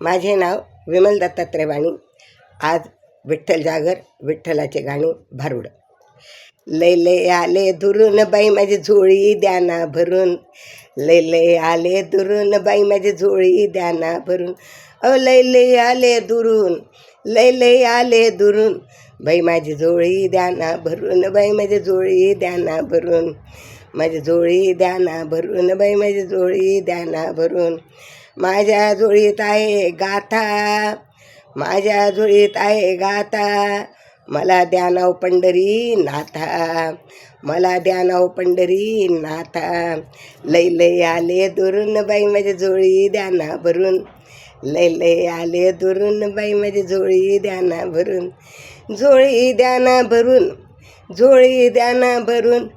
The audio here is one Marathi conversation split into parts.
माझे नाव विमल दत्तात्रय वाणी आज विठ्ठल जागर विठ्ठलाचे गाणे भारुड. लय लय आले दुरून बाई माझी झोळी द्याना भरून. लय लय आले दुरून बाई माझी झोळी द्याना भरून. अ लय लय आले दुरून लय लय आले दुरून. बाई माझी झोळी द्याना भरून बाई माझी झोळी द्याना भरून. माझी झोळी द्याना भरून बाई माझी झोळी द्याना भरून. माझ्या झोळीत आहे गाथा. माझ्या झोळीत आहे गाथा. मला द्या नाव पंढरी नाथा. मला द्या नाव पंढरी नाथा. लय लय आले दुरून बाई माझी झोळी द्याना भरून. लय लय आले दुरून बाई माझी झोळी द्याना भरून. झोळी द्याना भरून. झोळी द्याना भरून.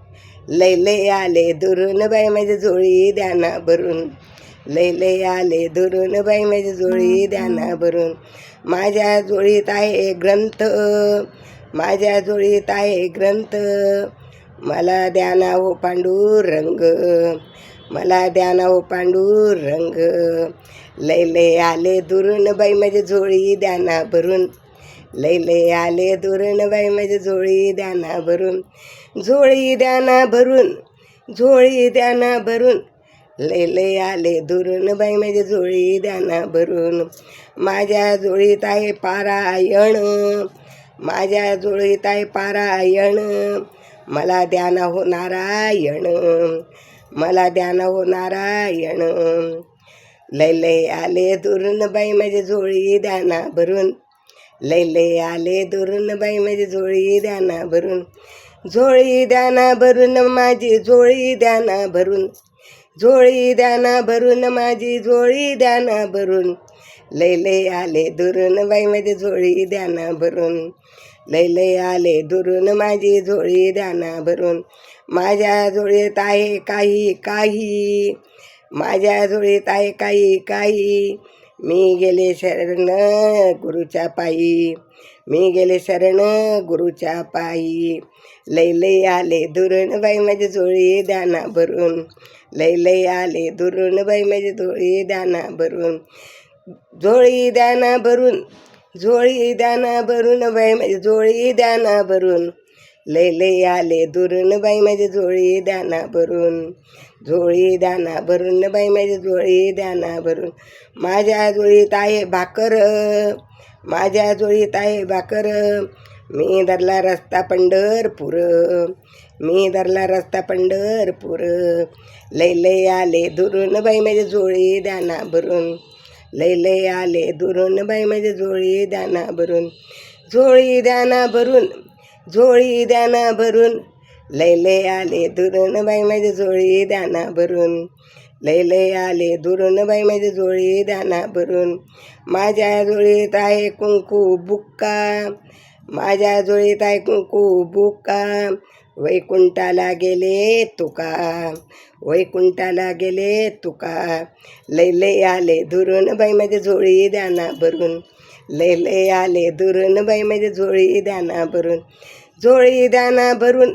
लय लय आले दुरून बाई माझी झोळी द्याना भरून. लय लय आले दुरून बाई माझी झोळी द्याना भरून. माझ्या झोळीत आहे ग्रंथ. माझ्या झोळीत आहे ग्रंथ. मला द्याना हो पांडुरंग मला द्याना हो पांडुरंग लय लय आले दुरून बाई माझी झोळी द्याना भरून. लय लय आले दुरून बाई माझी झोळी द्याना भरून. झोळी द्याना भरून. झोळी द्याना भरून. लय लय आले दुरून बाई माझी झोळी द्याना भरून. माझ्या झोळीत आहे पारायण. माझ्या झोळीत आहे पारायण. मला ध्यान हो नारायण. मला ध्यान हो नारायण. लय लय आले दुरून बाई माझी झोळी द्याना भरून. लय लय आले दुरून बाई माझी झोळी द्याना भरून. झोळी द्याना भरून माझी झोळी द्याना भरून. झोळी द्याना भरून माझी झोळी द्याना भरून. लय लय आले दुरून बाई माझी झोळी द्याना भरून. लय लय आले दुरून माझी झोळी द्याना भरून. माझ्या झोळीत आहे काही काही. माझ्या झोळीत आहे काही काही. मी गेले शरण गुरुच्या पायी. मी गेले शरण गुरुच्या पायी. लय लय आले दुरून बाई माझी झोळी द्याना भरून लय लय आले दुरून बाई माझी झोळी दाना भरून झोळी दाना भरून झोळी दाना भरून बाई माझी झोळी द्याना भरून लय लय आले दुरून बाई माझी झोळी द्याना भरून झोळी दाना भरून बाई माझी झोळी द्याना भरून माझ्या झोळीत आहे भाकर माझ्या झोळीत आहे भाकर. मी धरला रस्ता पंढरपूर मी धरला रस्ता पंढरपूर. लय लय आले दुरून बाई माझी झोळी द्याना भरून लय लय आले दुरून बाई माझी झोळी दाना भरून झोळी द्याना भरून झोळी द्याना भरून लय लय आले दुरून बाई माझे झोळी द्याना भरून लय लय आले दुरून बाई माझी झोळी द्याना भरून माझ्या झोळीत आहे कुंकू बुक्का. माझ्या जुळीत ऐकू बुका वैकुंठाला गेले तुका. वैकुंठाला गेले तुका. लय लय आले दुरून बाई माझी झोळी द्याना भरून. लय लय आले दुरून बाई माझी झोळी द्याना भरून. झोळी द्याना भरून.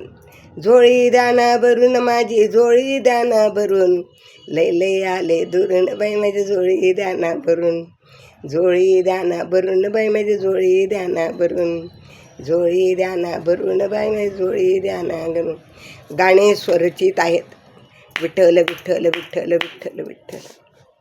झोळी द्याना भरून. माझी झोळी द्याना भरून. लय लय आले दुरून बाई माझी झोळी द्याना भरून. झोळी दाना भरून बाई माझी झोळी दाना भरून. झोळी दाना भरून बाई माझी झोळी दाना भरून गाणे स्वरचित आहेत. विठ्ठल विठ्ठल विठ्ठल विठ्ठल विठ्ठल.